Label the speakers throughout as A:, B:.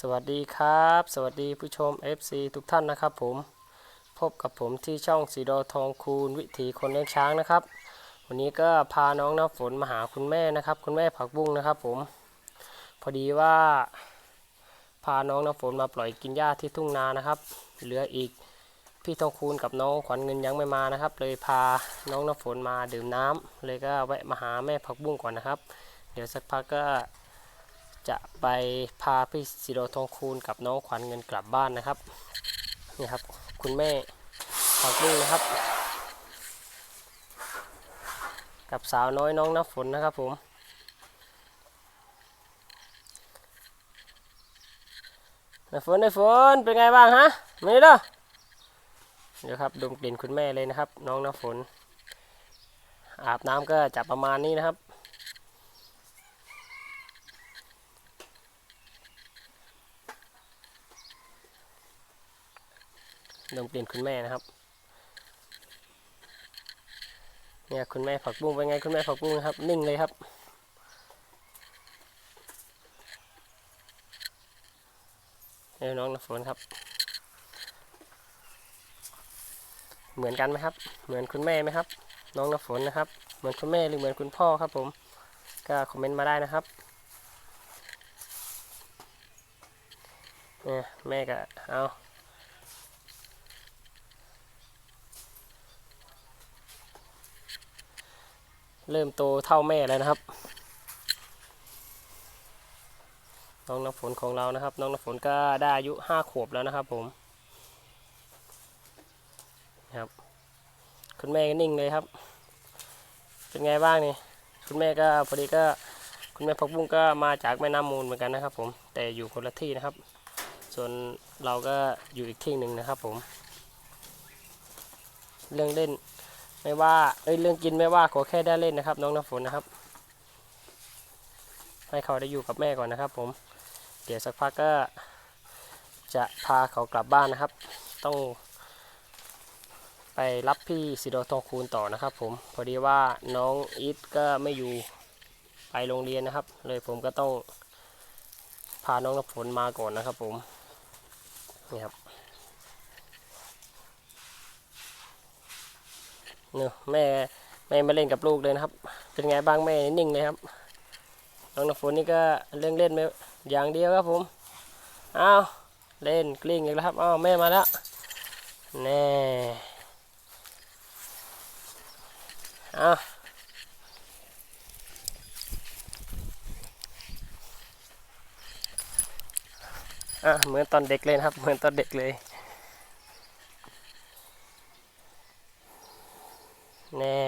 A: สวัสดีครับ สวัสดีผู้ชม FC ทุกท่านนะครับผมพบกับผมที่ช่องสีดอทองคูณวิถีคนเลี้ยงช้างนะครับ วันนี้ก็พาน้องน้ำฝนมาหาคุณแม่นะครับ คุณแม่ผักบุ้งนะครับผม พอดีว่า พาน้องน้ำฝนมาปล่อยกินหญ้าที่ทุ่งนานะครับ เหลืออีกพี่ทองคูณกับน้องขวัญเงินยังไม่มานะครับ เลยพาน้องน้ำฝนมาดื่มน้ำเลยก็แวะมาหาแม่ผักบุ้งก่อนนะครับ เดี๋ยวสักพักก็ จะไปพาพี่สิโรทองคูณกับน้องขวัญเงินกลับบ้านนะครับนี่ครับ คุณแม่ผักบุ้งนะครับ กับสาวน้อยน้องน้ำฝนนะครับผมน้ำฝนน้ำฝนเป็นไงบ้างฮะมานี่เด้อเดี๋ยวครับดมกลิ่นคุณแม่เลยนะครับ น้องน้ำฝน อาบน้ำก็จะประมาณนี้นะครับ ดมกลิ่นคุณแม่นะครับเนี่ยคุณแม่ผักบุ้งเป็นไงคุณแม่ผักบุ้งครับ นิ่งเลยครับ เอ้น้องน้ำฝนครับ เหมือนกันไหมครับ เหมือนคุณแม่ไหมครับ น้องน้ำฝนนะครับ เหมือนคุณแม่หรือเหมือนคุณพ่อครับ ผม ก็คอมเมนต์มาได้นะครับเนี่ยแม่ก็เอา เริ่มโตเท่าแม่แล้วนะครับ น้องน้ำฝนของเรานะครับ น้องน้ำฝนก็ได้อายุห้าขวบแล้วนะครับ ผมครับคุณแม่ก็นิ่งเลยครับ เป็นไงบ้างนี่คุณแม่ก็พอดีก็คุณแม่พักบุ้งก็มาจากแม่น้ำมูลเหมือนกันนะครับ ผมแต่อยู่คนละที่นะครับ ส่วนเราก็อยู่อีกที่หนึ่งนะครับ ผม เรื่องเล่น ไม่ว่าเอ้ยเรื่องกินไม่ว่าขอแค่ได้เล่นนะครับ น้องน้ำฝนนะครับ ให้เขาได้อยู่กับแม่ก่อนนะครับ ผม เดี๋ยวสักพักก็จะพาเขากลับบ้านนะครับ ต้องไปรับพี่สิโดทองคูณต่อนะครับ ผมพอดีว่าน้องอีทก็ไม่อยู่ไปโรงเรียนนะครับ เลยผมก็ต้องพาน้องน้ำฝนมาก่อนนะครับ ผมนี่ครับ เนี่ยแม่แม่มาเล่นกับลูกเลยนะครับ เป็นไงบ้างแม่นิ่งเลยครับน้องน้ำฝนนี่ก็เรื่องเล่นไม่อย่างเดียวครับผมอ้าวเล่นกลิ้งอีกแล้วครับอ้าวแม่มาแล้วแน่อ้าวอะเหมือนตอนเด็กเลยนะครับ เหมือนตอนเด็กเลย แน่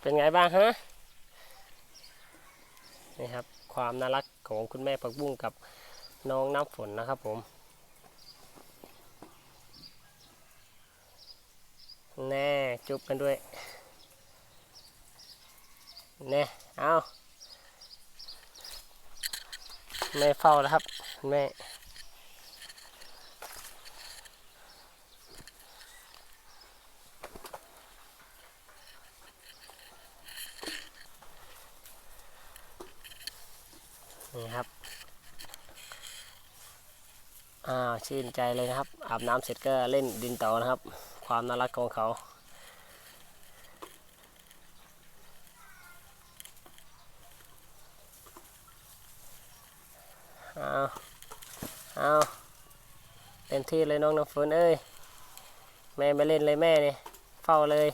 A: เป็นไงบ้างฮะ นี่ครับ ความน่ารักของคุณแม่ผักบุ้งกับน้องน้ำฝนนะครับผม แน่จุบกันด้วย แน่ เอาแม่เฝ้าแล้วครับคุณแม่ นี่ครับ อ่า ชื่นใจเลยนะครับ อาบน้ำเสร็จก็เล่นดินต่อนะครับ ความน่ารักของเขาเอาเอาเต็มที่เลยน้องน้ำฝนเอ้ย แม่ไม่เล่นเลยแม่เนี่ยเฝ้าเลย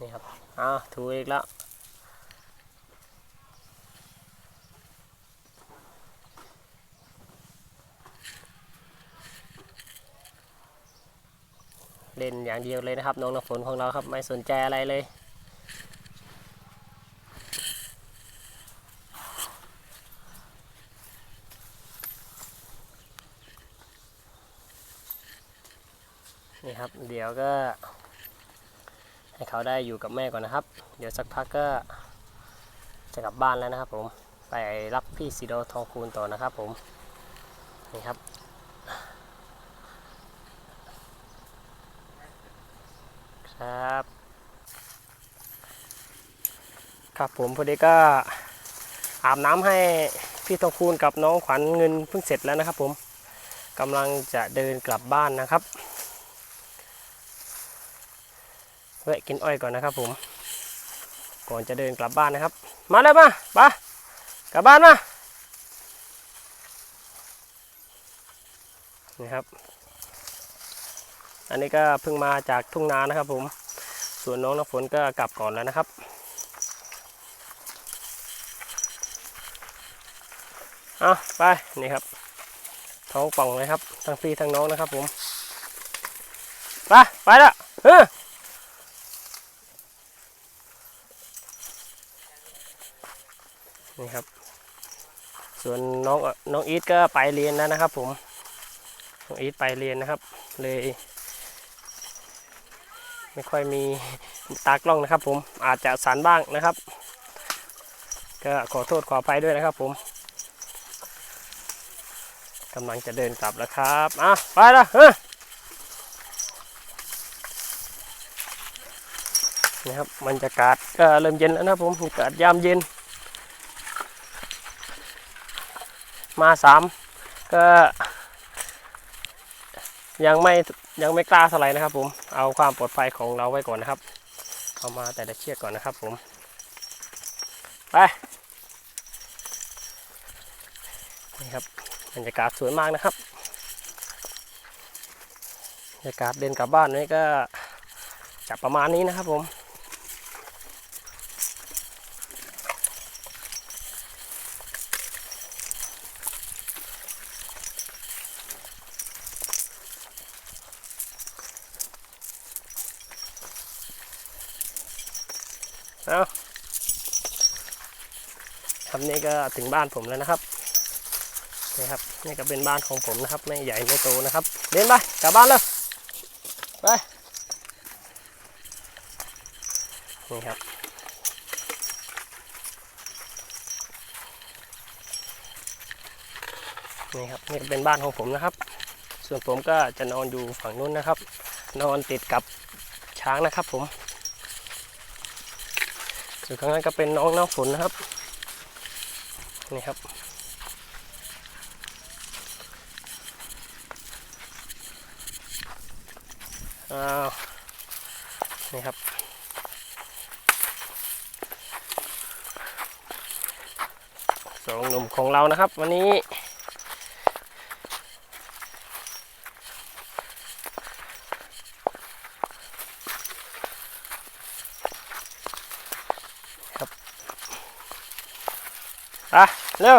A: นี่ครับอ้าว ถูอีกแล้วเล่นอย่างเดียวเลยนะครับน้องน้ำฝนของเราครับไม่สนใจอะไรเลยนี่ครับ เดี๋ยวก็ ให้เขาได้อยู่กับแม่ก่อนนะครับ เดี๋ยวสักพักก็จะกลับบ้านแล้วนะครับ ผมไปรับพี่สีโดทองคูณต่อนะครับ ผมนี่ครับครับครับผมพอดีก็อาบน้ำให้พี่ทองคูณกับน้องขวัญเงินเพิ่งเสร็จแล้วนะครับ ผมกำลังจะเดินกลับบ้านนะครับ แวะกินอ้อยก่อนนะครับผม ก่อนจะเดินกลับบ้านนะครับ มาเลยมาไปกลับบ้านมานี่ครับ อันนี้ก็เพิ่งมาจากทุ่งนานะครับผม ส่วนน้องน้ำฝนก็กลับก่อนแล้วนะครับเอาไปนี่ครับ ท้องป่องเลยครับทั้งพี่ทั้งน้องนะครับผม ไป ไปละเฮ้อ นี่ครับ ส่วนน้องน้องอีทก็ไปเรียนแล้วนะครับ ผมน้องอีทไปเรียนนะครับ เลย ไม่ค่อยมีตากล้องนะครับ ผมอาจจะสันบ้างนะครับ ก็ขอโทษขออภัยด้วยนะครับ ผมกำลังจะเดินกลับแล้วครับอะไปละเฮ้นี่ครับบรรยากาศก็เริ่มเย็นแล้วนะผมบรรยากาศยามเย็น มาสามก็ยังไม่ยังไม่กล้าเท่าไหร่นะครับผมเอาความปลอดภัยของเราไว้ก่อนนะครับ เอามาแต่ละเชือกก่อนนะครับผมไปนี่ครับบรรยากาศสวยมากนะครับบรรยากาศเดินกลับบ้านนี่ก็จะประมาณนี้นะครับผม เอาครับนี่ก็ถึงบ้านผมแล้วนะครับนี่ครับนี่ก็เป็นบ้านของผมนะครับไม่ใหญ่ไม่โตนะครับเดินไปกลับบ้านเลยไปนี่ครับนี่ครับนี่เป็นบ้านของผมนะครับ ส่วนผมก็จะนอนอยู่ฝั่งนู้นนะครับ นอนติดกับช้างนะครับผม ส่วนข้างนั้นก็เป็นน้องน้ำฝนนะครับ นี่ครับ อ้าว นี่ครับ สองหนุ่มของเรานะครับ วันนี้ ไปเร็ว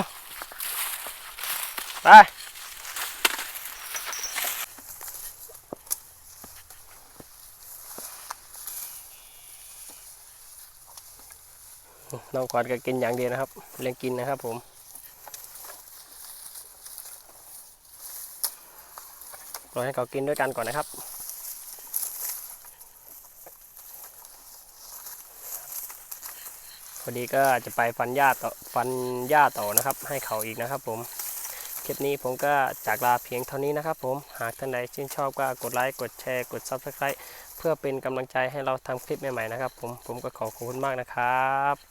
A: ไป น้องขวัญก็กินอย่างเดียวนะครับ เลี้ยงกินนะครับผมรอให้เขากินด้วยกันก่อนนะครับ พอดีก็จะไปฟันหญ้าต่อฟันหญ้าต่อนะครับ ให้เขาอีกนะครับ ผมคลิปนี้ผมก็จากลาเพียงเท่านี้นะครับ ผมหากท่านใดชื่นชอบก็กดไลค์กดแชร์กด Subscribe เพื่อเป็นกำลังใจให้เราทำคลิปใหม่ๆนะครับ ผมผมก็ขอขอบคุณมากนะครับ